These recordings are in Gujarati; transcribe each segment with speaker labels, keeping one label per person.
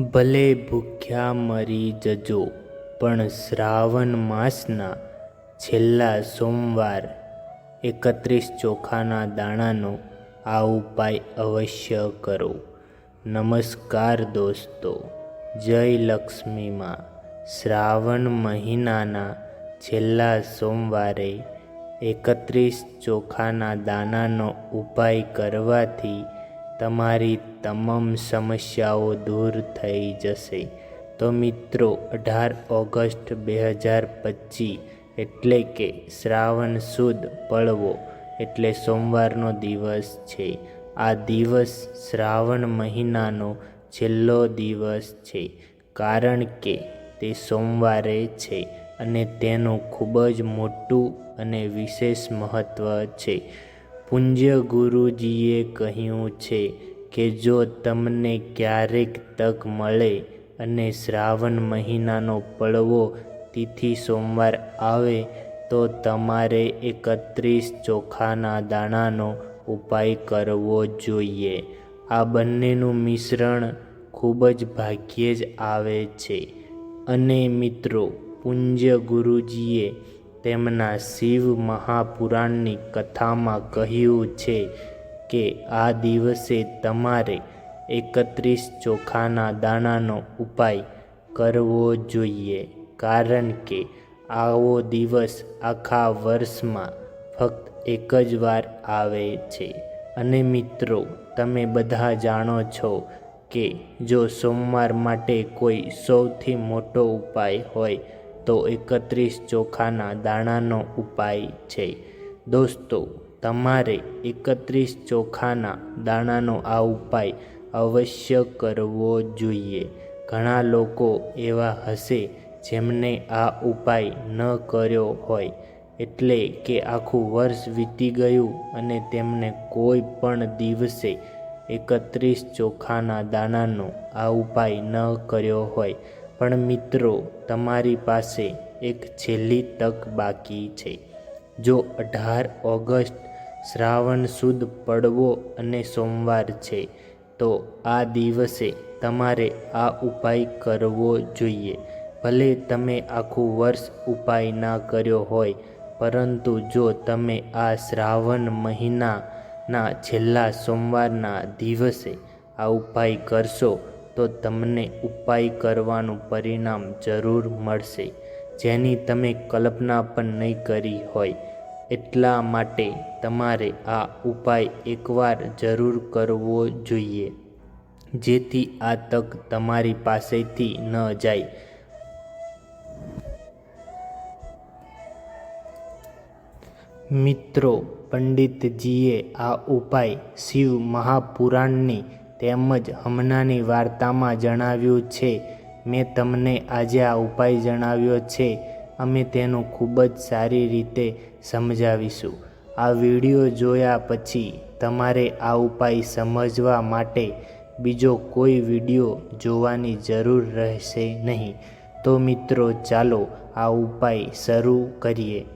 Speaker 1: ભલે ભૂખ્યા મરી જજો, પણ શ્રાવણ માસના છેલ્લા સોમવાર એકત્રીસ ચોખાના દાણાનો આ ઉપાય અવશ્ય કરો. નમસ્કાર દોસ્તો, જય લક્ષ્મીમાં શ્રાવણ મહિનાના છેલ્લા સોમવારે એકત્રીસ ચોખાના દાણાનો ઉપાય કરવાથી તમારી તમામ સમસ્યાઓ દૂર થઈ જશે. તો મિત્રો, અઢાર ઓગસ્ટ બે હજાર પચીસ એટલે કે શ્રાવણ સુદ પડવો એટલે સોમવારનો દિવસ છે. આ દિવસ શ્રાવણ મહિનાનો છેલ્લો દિવસ છે, કારણ કે તે સોમવારે છે અને તેનું ખૂબ જ મોટું અને વિશેષ મહત્ત્વ છે. પૂજ્ય ગુરુજીએ કહ્યું છે કે જો તમને ક્યારેક તક મળે અને શ્રાવણ મહિનાનો પડવો તિથિ સોમવાર આવે, તો તમારે એકત્રીસ ચોખાના દાણાનો ઉપાય કરવો જોઈએ. આ બંનેનું મિશ્રણ ખૂબ જ ભાગ્યે જ આવે છે. અને મિત્રો, પૂજ્ય ગુરુજીએ તેમના શિવ મહાપુરાણની કથામાં કહ્યું છે કે આ દિવસે તમારે એકત્રીસ ચોખાના દાણાનો ઉપાય કરવો જોઈએ કારણ કે આવો દિવસ આખા વર્ષમાં ફક્ત એક જ વાર આવે છે. અને મિત્રો, તમે બધા જાણો છો કે જો સોમવાર માટે કોઈ સૌથી મોટો ઉપાય હોય તો એકત્રીસ ચોખાના દાણાનો ઉપાય છે. દોસ્તો, તમારે એકત્રીસ ચોખાના દાણાનો આ ઉપાય અવશ્ય કરવો જોઈએ. ઘણા લોકો એવા હશે જેમને આ ઉપાય ન કર્યો હોય, એટલે કે આખું વર્ષ વીતી ગયું અને તેમને કોઈ પણ દિવસે એકત્રીસ ચોખાના દાણાનો આ ઉપાય ન કર્યો હોય. પણ મિત્રો, તમારી પાસે એક છેલ્લી તક બાકી છે. જો અઢાર ઓગસ્ટ શ્રાવણ સુદ પડવો અને સોમવાર છે, તો આ દિવસે તમારે આ ઉપાય કરવો જોઈએ. ભલે તમે આખું વર્ષ ઉપાય ના કર્યો હોય, પરંતુ જો તમે આ શ્રાવણ મહિનાના છેલ્લા સોમવારના દિવસે આ ઉપાય કરશો તો તમને ઉપાય કરવાનું પરિણામ જરૂર મળશે. જેની તમે કલ્પના પણ નહીં કરી હોય. એટલા માટે તમારે આ ઉપાય એકવાર જરૂર કરવો જોઈએ. જેથી આ તક તમારી પાસેથી ન જાય. મિત્રો, પંડિતજીએ આ ઉપાય શિવ મહાપુરાણની તેમજ હમણાંની વાર્તામાં જણાવ્યું છે, મેં તમને આજે આ ઉપાય જણાવ્યો છે, અમે તેનું ખૂબ જ સારી રીતે સમજાવીશું. આ વીડિયો જોયા પછી તમારે આ ઉપાય સમજવા માટે બીજો કોઈ વીડિયો જોવાની જરૂર રહેશે નહીં. તો મિત્રો, ચાલો આ ઉપાય શરૂ કરીએ.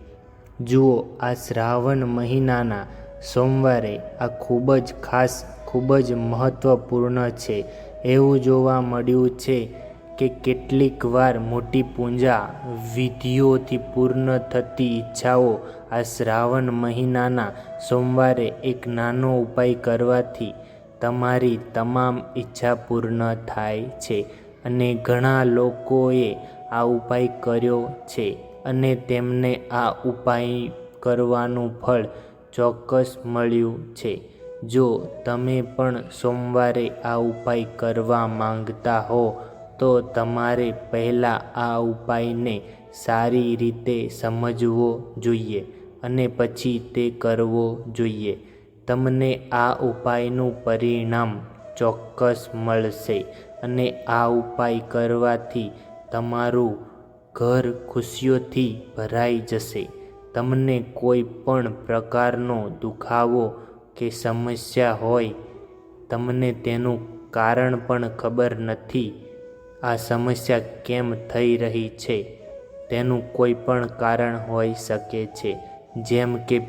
Speaker 1: જુઓ, આ શ્રાવણ મહિનાના સોમવારે આ ખૂબ જ ખાસ ખૂબ જ મહત્ત્વપૂર્ણ છે. એવું જોવા મળ્યું છે કે કેટલીક વાર મોટી પૂજા વિધિઓથી પૂર્ણ થતી ઈચ્છાઓ આ શ્રાવણ મહિનાના સોમવારે એક નાનો ઉપાય કરવાથી તમારી તમામ ઈચ્છા પૂર્ણ થાય છે અને ઘણા લોકોએ આ ઉપાય કર્યો છે અને તેમને આ ઉપાય કરવાનું ફળ ચોક્કસ મળ્યું છે. જો તમે પણ સોમવારે આ ઉપાય કરવા માંગતા હો, તો તમારે પહેલાં આ ઉપાયને સારી રીતે સમજવો જોઈએ અને પછી તે કરવો જોઈએ. તમને આ ઉપાયનું પરિણામ ચોક્કસ મળશે અને આ ઉપાય કરવાથી તમારું ઘર ખુશીઓથી ભરાઈ જશે. તમને કોઈ પણ પ્રકારનો દુખાવો કે સમસ્યા હોય, તમને તેનું કારણ પણ ખબર નથી. આ સમસ્યા કેમ થઈ રહી છે? તેનું કોઈ પણ કારણ હોઈ શકે છે. જેમ કે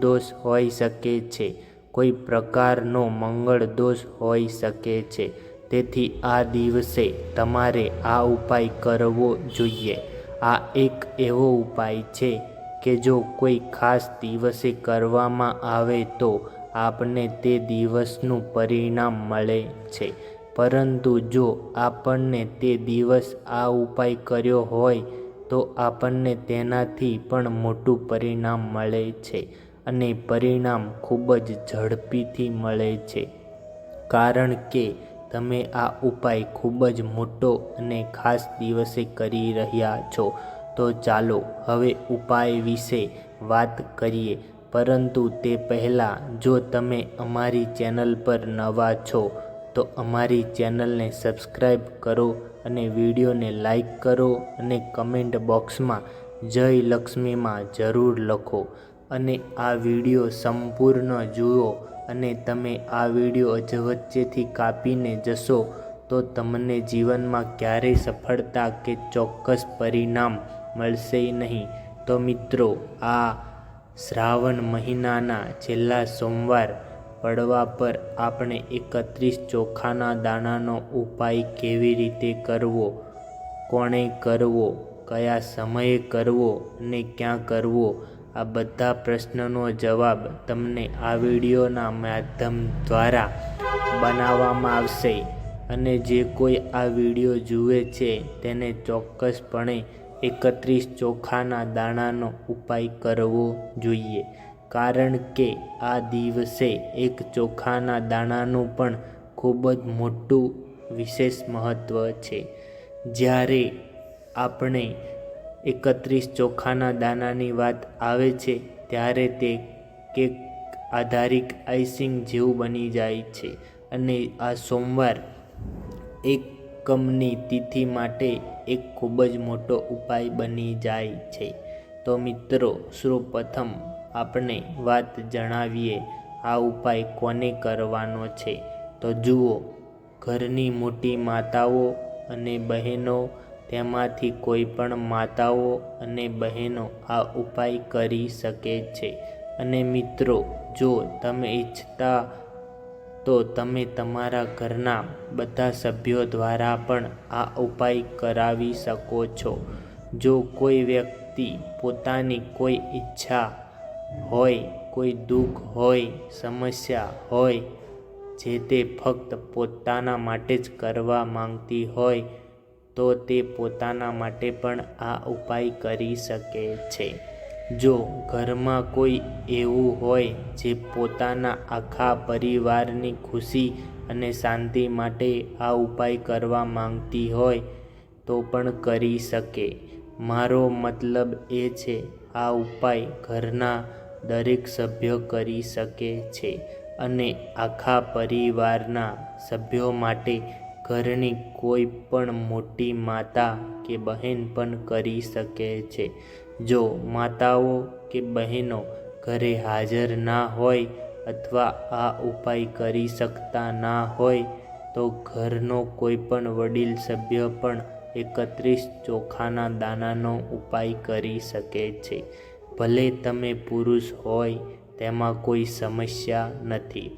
Speaker 1: દોષ હોઈ શકે છે. કોઈ પ્રકારનો મંગળ દોષ હોઈ શકે છે. તેથી આ દિવસે તમારે આ ઉપાય કરવો જોઈએ. આ એક એવો ઉપાય છે કે જો કોઈ ખાસ દિવસે કરવામાં આવે તો આપને તે દિવસનું પરિણામ મળે છે. પરંતુ જો આપણને તે દિવસ આ ઉપાય કર્યો હોય, તો આપણને તેનાથી પણ મોટું પરિણામ મળે છે અને પરિણામ ખૂબ જ ઝડપીથી મળે છે. કારણ કે તમે આ ઉપાય ખૂબ જ મોટો અને ખાસ દિવસે કરી રહ્યા છો. તો ચાલો હવે ઉપાય વિશે વાત કરીએ. પરંતુ તે પહેલાં, જો તમે અમારી ચેનલ પર નવા છો, તો અમારી ચેનલને સબસ્ક્રાઈબ કરો અને વિડીયોને લાઈક કરો અને કમેન્ટ બોક્સમાં જય લક્ષ્મીમાં જરૂર લખો. અને આ વીડિયો સંપૂર્ણ જુઓ અને તમે આ વીડિયો અજવચ્ચેથી કાપીને જશો, તો તમને જીવનમાં ક્યારેય સફળતા કે ચોક્કસ પરિણામ મળશે નહીં. તો મિત્રો, આ શ્રાવણ મહિનાના છેલ્લા સોમવાર પડવા પર આપણે એકત્રીસ ચોખાના દાણાનો ઉપાય કેવી રીતે કરવો, કોણે કરવો, કયા સમયે કરવો અને ક્યાં કરવો, આ બધા પ્રશ્નનો જવાબ તમને આ વિડીયોના માધ્યમ દ્વારા બનાવવામાં આવશે. અને જે કોઈ આ વીડિયો જુએ છે, તેને ચોક્કસપણે એકત્રીસ ચોખાના દાણાનો ઉપાય કરવો જોઈએ. કારણ કે આ દિવસે એક ચોખાના દાણાનું પણ ખૂબ જ મોટું વિશેષ મહત્ત્વ છે. જ્યારે આપણે એકત્રીસ ચોખાના દાણાની વાત આવે છે, ત્યારે તે કેક આધારિત આઈસિંગ જેવું બની જાય છે અને આ સોમવાર એકમની તિથિ માટે એક ખૂબ જ મોટો ઉપાય બની જાય છે. તો મિત્રો સૌપ્રથમ આપણે વાત જણાવીએ આ ઉપાય કોને કરવાનો છે. તો જુઓ, ઘરની મોટી માતાઓ અને બહેનો, તેમાંથી કોઈ પણ માતાઓ અને બહેનો આ ઉપાય કરી શકે છે. અને મિત્રો, જો તમે ઈચ્છતા તો તમે તમારા ઘરના બધા સભ્યો દ્વારા પણ આ ઉપાય કરાવી શકો છો. જો કોઈ વ્યક્તિ પોતાની કોઈ ઈચ્છા હોય, કોઈ દુઃખ હોય, સમસ્યા હોય, જે તે ફક્ત પોતાના માટે જ કરવા માંગતી હોય, તો તે પોતાના માટે પણ આ ઉપાય કરી શકે છે. જો ઘરમાં કોઈ એવું હોય જે પોતાના આખા પરિવારની ખુશી અને શાંતિ માટે આ ઉપાય કરવા માંગતી હોય, તો પણ કરી શકે. મારો મતલબ એ છે, આ ઉપાય ઘરના દરેક સભ્ય કરી શકે છે અને આખા પરિવારના સભ્યો માટે ઘરની કોઈ પણ મોટી માતા કે બહેન પણ કરી શકે છે. જો માતાઓ કે બહેનો ઘરે હાજર ના હોય અથવા આ ઉપાય કરી શકતા ના હોય, તો ઘરનો કોઈ પણ વડીલ સભ્ય પણ એકત્રીસ ચોખાના દાનાનો ઉપાય કરી શકે છે. ભલે તમે પુરુષ હોય, તેમાં કોઈ સમસ્યા નથી.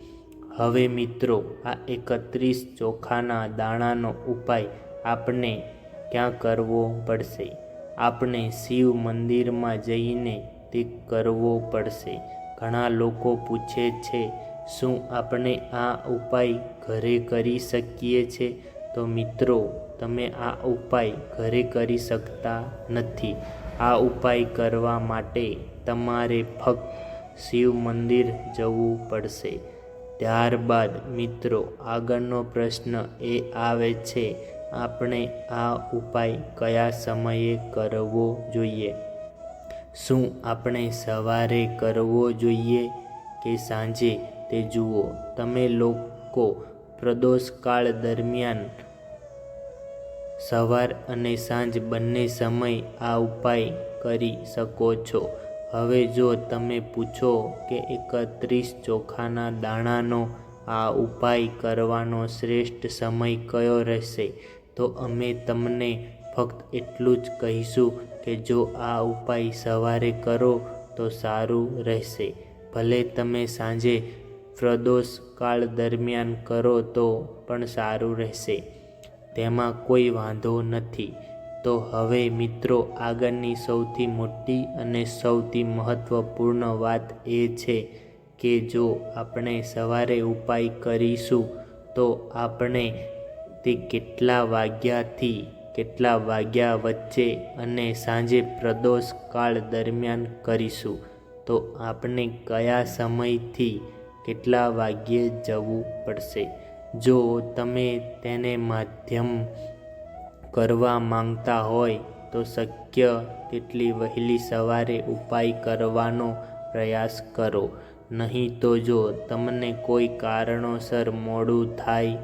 Speaker 1: હવે મિત્રો, આ એકત્રીસ ચોખાના દાણાનો ઉપાય આપણે ક્યાં કરવો પડશે? આપણે શિવ મંદિરમાં જઈને તે કરવો પડશે. ઘણા લોકો પૂછે છે, શું આપણે આ ઉપાય ઘરે કરી શકીએ છે? તો મિત્રો, તમે આ ઉપાય ઘરે કરી શકતા નથી. આ ઉપાય કરવા માટે તમારે ફક્ત શિવ મંદિર જવું પડશે. ત્યારબાદ મિત્રો, આગળનો પ્રશ્ન એ આવે છે આપણે આ ઉપાય કયા સમયે કરવો જોઈએ? શું આપણે સવારે કરવો જોઈએ કે સાંજે? તે જુઓ. તમે લોકો પ્રદોષકાળ દરમિયાન સવાર અને સાંજ બંને સમય આ ઉપાય કરી શકો છો. હવે જો તમે પૂછો કે એકત્રીસ ચોખાના દાણાનો આ ઉપાય કરવાનો શ્રેષ્ઠ સમય કયો રહેશે? તો અમે તમને ફક્ત એટલું જ કહીશું કે જો આ ઉપાય સવારે કરો તો સારું રહેશે. ભલે તમે સાંજે પ્રદોષ કાળ દરમિયાન કરો તો પણ સારું રહેશે. તેમાં કોઈ વાંધો નથી. તો હવે મિત્રો, આગળની સૌથી મોટી અને સૌથી મહત્ત્વપૂર્ણ વાત એ છે કે જો આપણે સવારે ઉપાય કરીશું તો આપણે તે કેટલા વાગ્યાથી કેટલા વાગ્યા વચ્ચે અને સાંજે પ્રદોષ કાળ દરમિયાન કરીશું? તો આપણે કયા સમયથી કેટલા વાગ્યે જવું પડશે? જો તમે તેને માધ્યમ કરવા માંગતા હોય, તો શક્ય તેટલી વહેલી સવારે ઉપાય કરવાનો પ્રયાસ કરો. નહીં તો જો તમને કોઈ કારણોસર મોડું થાય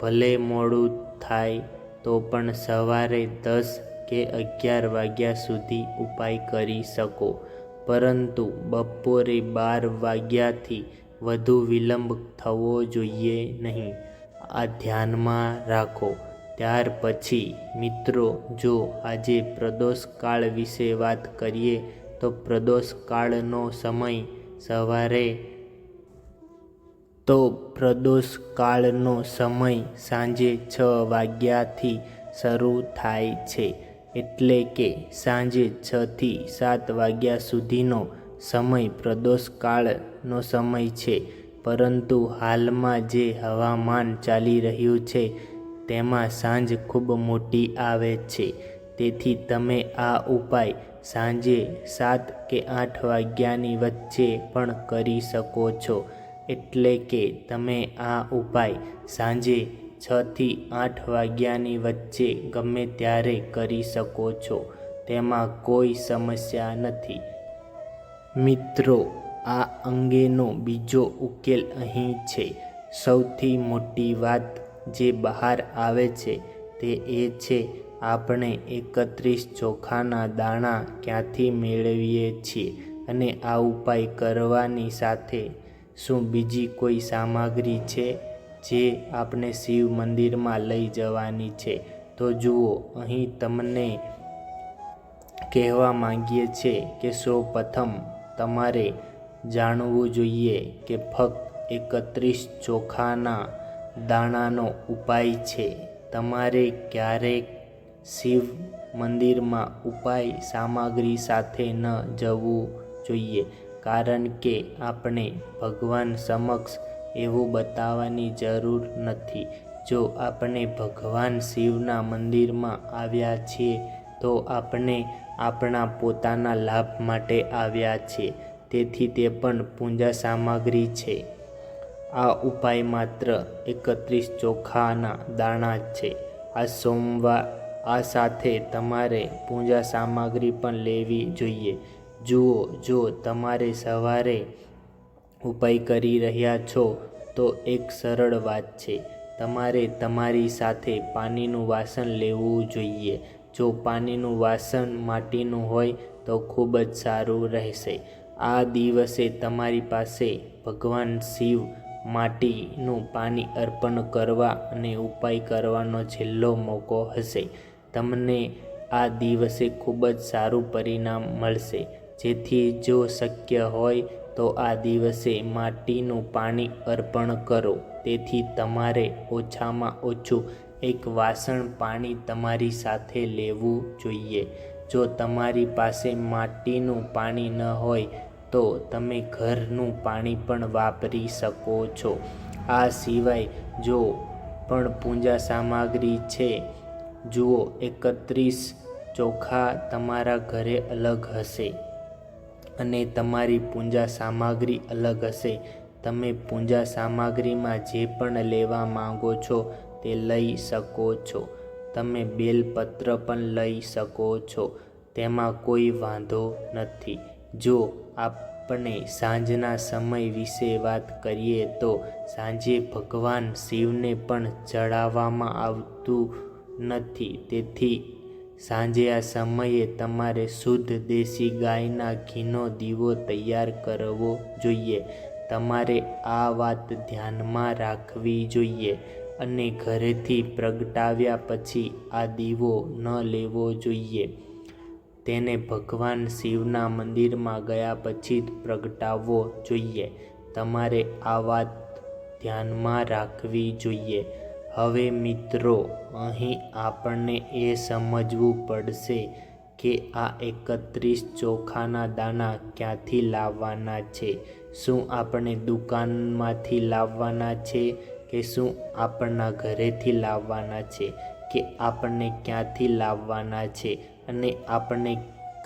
Speaker 1: ભલે મોડું થાય, તો પણ સવારે દસ કે અગિયાર વાગ્યા સુધી ઉપાય કરી શકો. પરંતુ બપોરે બાર વાગ્યાથી વધુ વિલંબ થવો જોઈએ નહીં. આ ધ્યાનમાં રાખો. ત્યાર પછી, મિત્રો, જો આજે પ્રદોષ કાળ વિશે વાત કરીએ, તો પ્રદોષ કાળનો સમય સવારે તો પ્રદોષ કાળનો સમય સાંજે છ વાગ્યાથી શરૂ થાય છે. એટલે કે સાંજે છથી સાત વાગ્યા સુધીનો સમય પ્રદોષ કાળનો સમય છે. પરંતુ હાલમાં જે હવામાન ચાલી રહ્યું છે, તેમાં સાંજ ખૂબ મોટી આવે છે. તેથી તમે આ ઉપાય સાંજે સાત કે આઠ વાગ્યાની વચ્ચે પણ કરી શકો છો. એટલે કે તમે આ ઉપાય સાંજે છથી આઠ વાગ્યાની વચ્ચે ગમે ત્યારે કરી શકો છો. તેમાં કોઈ સમસ્યા નથી. મિત્રો, આ અંગેનો બીજો ઉકેલ અહીં છે. સૌથી મોટી વાત જે બહાર આવે છે તે એ છે, આપણે એકત્રીસ ચોખાના દાણા ક્યાંથી મેળવીએ છીએ અને આ ઉપાય કરવાની સાથે શું બીજી કોઈ સામગ્રી છે જે આપણે શિવ મંદિરમાં લઈ જવાની છે? તો જુઓ, અહીં તમને કહેવા માંગીએ છીએ કે સૌ પ્રથમ તમારે જાણવું જોઈએ કે ફક્ત એકત્રીસ ચોખાના દાણાનો ઉપાય છે. તમારે ક્યારેક શિવ મંદિરમાં ઉપાય સામગ્રી સાથે ન જવું જોઈએ. કારણ કે આપણે ભગવાન સમક્ષ એવું બતાવવાની જરૂર નથી. જો આપણે ભગવાન શિવના મંદિરમાં આવ્યા છીએ, તો આપણે આપણા પોતાના લાભ માટે આવ્યા છીએ. તેથી તે પણ પૂજા સામગ્રી છે. આ ઉપાય માત્ર એકત્રીસ ચોખાના દાણા જ છે. આ સોમવાર, આ સાથે તમારે પૂજા સામગ્રી પણ લેવી જોઈએ. જુઓ, જો તમારે સવારે ઉપાય કરી રહ્યા છો, તો એક સરળ વાત છે. તમારે તમારી સાથે પાણીનું વાસણ લેવું જોઈએ. જો પાણીનું વાસણ માટીનું હોય, તો ખૂબ જ સારું રહેશે. આ દિવસે તમારી પાસે ભગવાન શિવ માટીનું પાણી અર્પણ કરવા અને ઉપાય કરવાનો છેલ્લો મોકો હશે. તમને આ દિવસે ખૂબ જ સારું પરિણામ મળશે. જેથી જો શક્ય હોય તો આ દિવસે માટીનું પાણી અર્પણ કરો. તેથી તમારે ઓછામાં ઓછું એક વાસણ પાણી તમારી સાથે લેવું જોઈએ. જો તમારી પાસે માટીનું પાણી ન હોય તો તમે ઘરનું પાણી પણ વાપરી શકો છો. આ સિવાય જો પણ પૂજા સામગ્રી છે, જુઓ એકત્રીસ ચોખા તમારા ઘરે અલગ હશે. અને તમારી પૂજા સામગ્રી અલગ હશે. તમે પૂજા સામગ્રીમાં જે પણ લેવા માંગો છો તે લઈ શકો છો. તમે બેલપત્ર પણ લઈ શકો છો. તેમાં કોઈ વાંધો નથી. જો આપણે સાંજના સમય વિશે વાત કરીએ તો સાંજે ભગવાન શિવને પણ ચડાવવામાં આવતું નથી. તેથી સાંજે આ સમયે તમારે શુદ્ધ દેશી ગાયના ઘીનો દીવો તૈયાર કરવો જોઈએ. તમારે આ વાત ધ્યાનમાં રાખવી જોઈએ અને ઘરેથી પ્રગટાવ્યા પછી આ દીવો ન લેવો જોઈએ. તેને ભગવાન શિવના મંદિરમાં ગયા પછી જ પ્રગટાવવો જોઈએ. તમારે આ વાત ધ્યાનમાં રાખવી જોઈએ. હવે મિત્રો, અહીં આપણને એ સમજવું પડશે કે આ એકત્રીસ ચોખાના દાણા ક્યાંથી લાવવાના છે, શું આપણે દુકાનમાંથી લાવવાના છે કે શું આપણા ઘરેથી લાવવાના છે, કે આપણને ક્યાંથી લાવવાના છે અને આપણે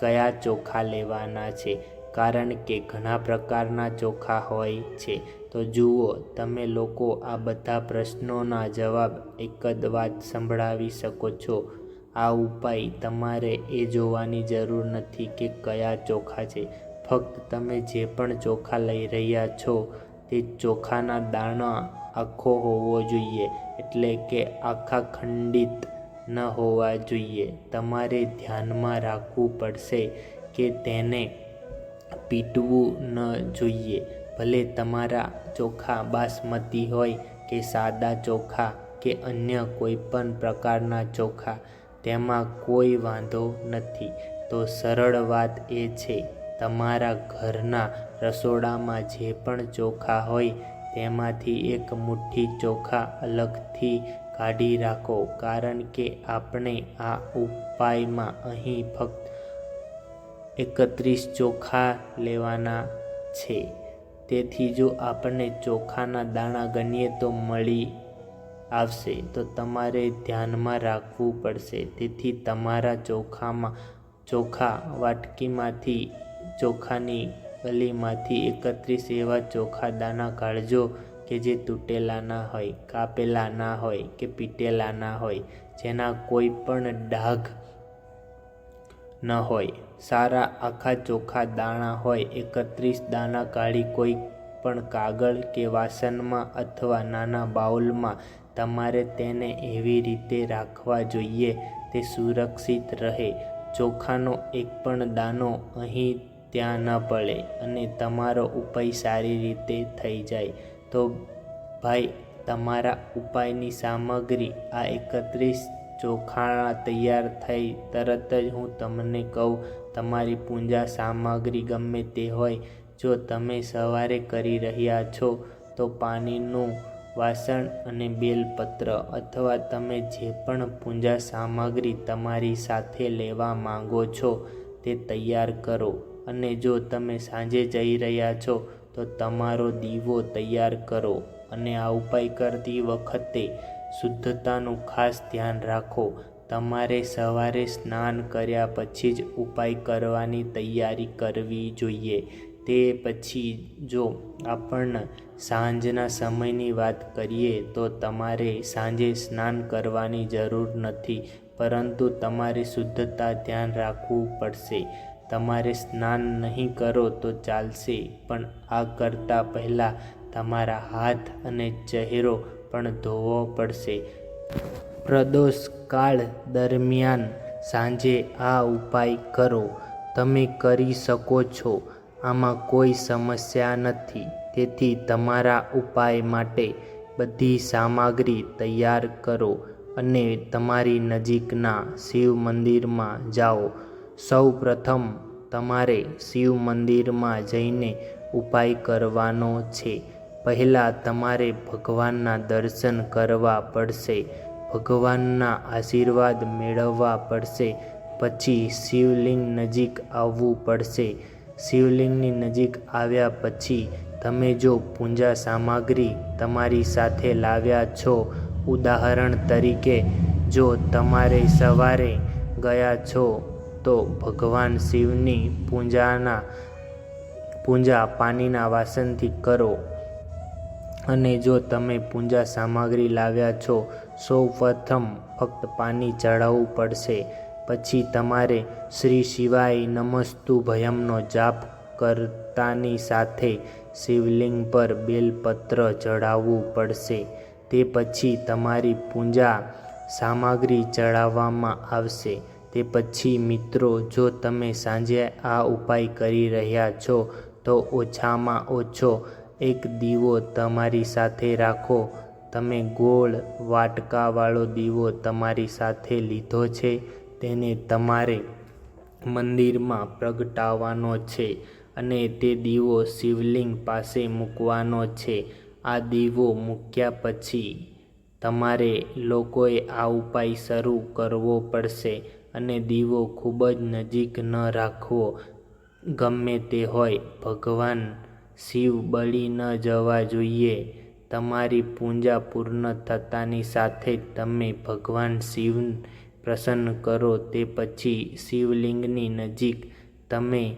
Speaker 1: કયા ચોખા લેવાના છે. કારણ કે ઘણા પ્રકારના ચોખા હોય છે. તો જુઓ, તમે લોકો આ બધા પ્રશ્નોના જવાબ એક જ વાત સંભળાવી શકો છો. આ ઉપાય તમારે એ જોવાની જરૂર નથી કે કયા ચોખા છે. ફક્ત તમે જે પણ ચોખા લઈ રહ્યા છો, તે ચોખાના દાણા આખો હોવો જોઈએ. એટલે કે આખા ખંડિત ન હોવા જોઈએ. તમારે ધ્યાનમાં રાખવું પડશે કે તેને પીટવું ન જોઈએ. ભલે તમારા ચોખા બાસમતી હોય કે સાદા ચોખા કે અન્ય કોઈ પણ પ્રકારના ચોખા, તેમાં કોઈ વાંધો નથી. તો સરળ વાત એ છે, તમારા ઘરના રસોડામાં જે પણ ચોખા હોય, તેમાંથી એક મુઠ્ઠી ચોખા અલગથી કાઢી રાખો. કારણ કે આપણે આ ઉપાયમાં અહીં ફક્ત એકત્રીસ ચોખા લેવાના છે. તેથી જો આપણને ચોખાના દાણા ગણીએ તો મળી આવશે. તો તમારે ધ્યાનમાં રાખવું પડશે. તેથી તમારા ચોખામાં, ચોખા વાટકીમાંથી, ચોખાની ગલીમાંથી એકત્રીસ એવા ચોખા દાણા કાઢજો કે જે તૂટેલા ના હોય, કાપેલા ના હોય કે પીટેલા ના હોય. જેના કોઈ પણ ડાઘ ન હોય. સારા આખા ચોખા દાણા હોય, એકત્રીસ દાણા કાઢી કોઈ પણ કાગળ કે વાસણમાં અથવા નાના બાઉલમાં તમારે તેને એવી રીતે રાખવા જોઈએ, તે સુરક્ષિત રહે. ચોખાનો એક પણ દાનો અહીં ત્યાં ન પડે અને તમારો ઉપાય સારી રીતે થઈ જાય. તો ભાઈ, તમારા ઉપાયની સામગ્રી આ એકત્રીસ ચોખાણા તૈયાર થઈ, તરત જ હું તમને કહું, તમારી પૂજા સામગ્રી ગમે તે હોય, જો તમે સવારે કરી રહ્યા છો, તો પાણીનું વાસણ અને બેલપત્ર અથવા તમે જે પણ પૂજા સામગ્રી તમારી સાથે લેવા માંગો છો, તે તૈયાર કરો. અને જો તમે સાંજે જઈ રહ્યા છો, તો તમારો દીવો તૈયાર કરો. અને આ ઉપાય કરતી વખતે શુદ્ધતાનું ખાસ ધ્યાન રાખો. તમારે સવારે સ્નાન કર્યા પછી જ ઉપાય કરવાની તૈયારી કરવી જોઈએ. તે પછી જો આપણને સાંજના સમયની વાત કરીએ તો તમારે સાંજે સ્નાન કરવાની જરૂર નથી, પરંતુ તમારે શુદ્ધતા ધ્યાન રાખવું પડશે. તમારે સ્નાન નહીં કરો તો ચાલશે, પણ આ કરતાં પહેલાં તમારા હાથ અને ચહેરો પણ ધોવો પડશે. પ્રદોષ કાળ દરમિયાન સાંજે આ ઉપાય કરો. તમે કરી શકો છો. આમાં કોઈ સમસ્યા નથી. તેથી તમારા ઉપાય માટે બધી સામગ્રી તૈયાર કરો અને તમારી નજીકના શિવ મંદિરમાં જાઓ. સૌ પ્રથમ તમારે શિવ મંદિરમાં જઈને ઉપાય કરવાનો છે. પહેલાં તમારે ભગવાનના દર્શન કરવા પડશે, ભગવાનના આશીર્વાદ મેળવવા પડશે, પછી શિવલિંગ નજીક આવવું પડશે. શિવલિંગની નજીક આવ્યા પછી તમે જો પૂજા સામગ્રી તમારી સાથે લાવ્યા છો, ઉદાહરણ તરીકે જો તમારે સવારે ગયા છો, તો ભગવાન શિવની પૂજાના, પૂજા પાણીના વાસણથી કરો. અને જો તમે પૂજા સામગ્રી લાવ્યા છો, સૌ પ્રથમ ફક્ત પાણી ચડાવવું પડશે. પછી તમારે શ્રી શિવાય નમસ્તુ ભયમનો જાપ કરતાની સાથે શિવલિંગ પર બેલપત્ર ચડાવવું પડશે. તે પછી તમારી પૂજા સામગ્રી ચડાવવામાં આવશે. તે પછી મિત્રો, જો તમે સાંજે આ ઉપાય કરી રહ્યા છો, તો ઓછામાં ઓછો એક દીવો તમારી સાથે રાખો. તમે ગોળ વાટકાવાળો દીવો તમારી સાથે લીધો છે, તેને તમારે મંદિરમાં પ્રગટાવવાનો છે અને તે દીવો શિવલિંગ પાસે મૂકવાનો છે. આ દીવો મૂક્યા પછી તમારે લોકોએ આ ઉપાય શરૂ કરવો પડશે અને દીવો ખૂબ જ નજીક ન રાખવો. ગમે તે હોય ભગવાન શિવ બળી ન જવા જોઈએ. તમારી પૂજા પૂર્ણ થતાની સાથે તમે ભગવાન શિવ પ્રસન્ન કરો. તે પછી શિવલિંગની નજીક તમે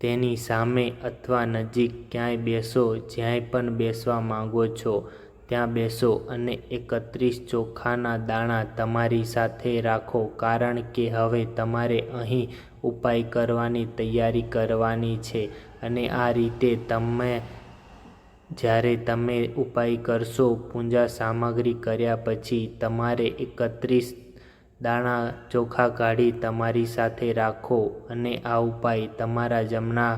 Speaker 1: તેની સામે અથવા નજીક ક્યાંય બેસો, જ્યાંય પણ બેસવા માંગો છો. ત્યાં બેસો અને એકત્રીસ ચોખાના દાણા તમારી સાથે રાખો, કારણ કે હવે તમારે અહીં ઉપાય કરવાની તૈયારી કરવાની છે. અને આ રીતે તમે જ્યારે તમે ઉપાય કરશો, પૂજા સામગ્રી કર્યા પછી તમારે એકત્રીસ દાણા ચોખા કાઢી તમારી સાથે રાખો અને આ ઉપાય તમારા જમણા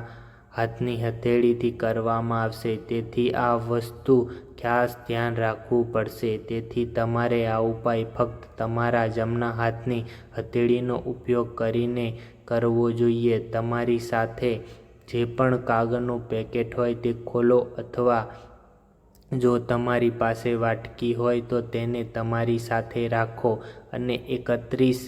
Speaker 1: હાથની હથેળીથી કરવામાં આવશે. તેથી આ વસ્તુ ખાસ ધ્યાન રાખવું પડશે. તેથી તમારે આ ઉપાય ફક્ત તમારા જમણા હાથની હથેળીનો ઉપયોગ કરીને કરવો જોઈએ. તમારી સાથે જે પણ કાગળનું પેકેટ હોય તે ખોલો અથવા જો તમારી પાસે વાટકી હોય તો તેને તમારી સાથે રાખો અને એકત્રીસ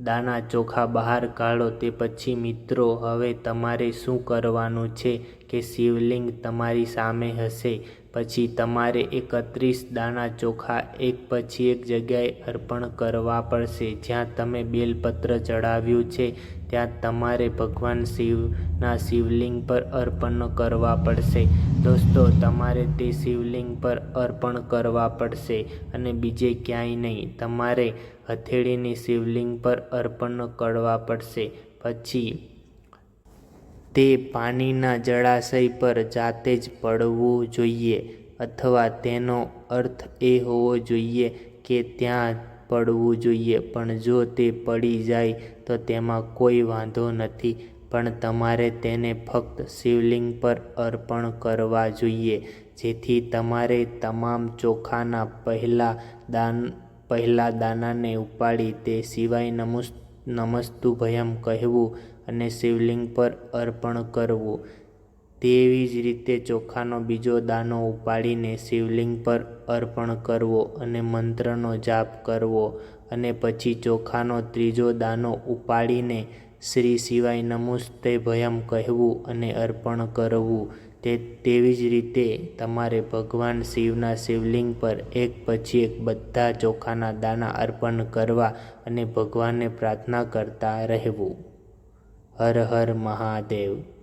Speaker 1: દાણા ચોખા બહાર કાઢો તે પછી મિત્રો હવે તમારે શું કરવાનું છે કે શિવલિંગ તમારી સામે હશે? પછી તમારે એકત્રીસ દાણા ચોખા, એક પછી એક જગ્યાએ અર્પણ કરવા પડશે. જ્યાં તમે બેલપત્ર ચડાવ્યું છે, ત્યાં તમારે ભગવાન શિવના શિવલિંગ પર અર્પણ કરવા પડશે. દોસ્તો, તમારે તે શિવલિંગ પર અર્પણ કરવા પડશે અને બીજે ક્યાંય નહીં. તમારે હથેળીની શિવલિંગ પર અર્પણ કરવા પડશે. પછી તે પાણીના જળાશય પર જાતે જ પડવું જોઈએ અથવા તેનો અર્થ એ હોવો જોઈએ કે ત્યાં પડવું જોઈએ. પણ જો તે પડી જાય તો તેમાં કોઈ વાંધો નથી. પણ તમારે તેને ફક્ત શિવલિંગ પર અર્પણ કરવા જોઈએ. જેથી તમારે તમામ ચોખાના પહેલા દાન, પહેલા દાનાને ઉપાડી તે સિવાય નમુસ નમસ્તુ ભયમ કહેવું અને શિવલિંગ પર અર્પણ કરવું. તેવી જ રીતે ચોખાનો બીજો દાનો ઉપાડીને શિવલિંગ પર અર્પણ કરવો અને મંત્રનો જાપ કરવો અને પછી ચોખાનો ત્રીજો દાનો ઉપાડીને શ્રી શિવાય નમુસ્તે ભયમ કહેવું અને અર્પણ કરવું. તે, તેવી જ રીતે તમારે ભગવાન શિવના શિવલિંગ પર એક પછી એક બધા ચોખાના દાના અર્પણ કરવા અને ભગવાનને પ્રાર્થના કરતા રહેવું. હર હર મહાદેવ.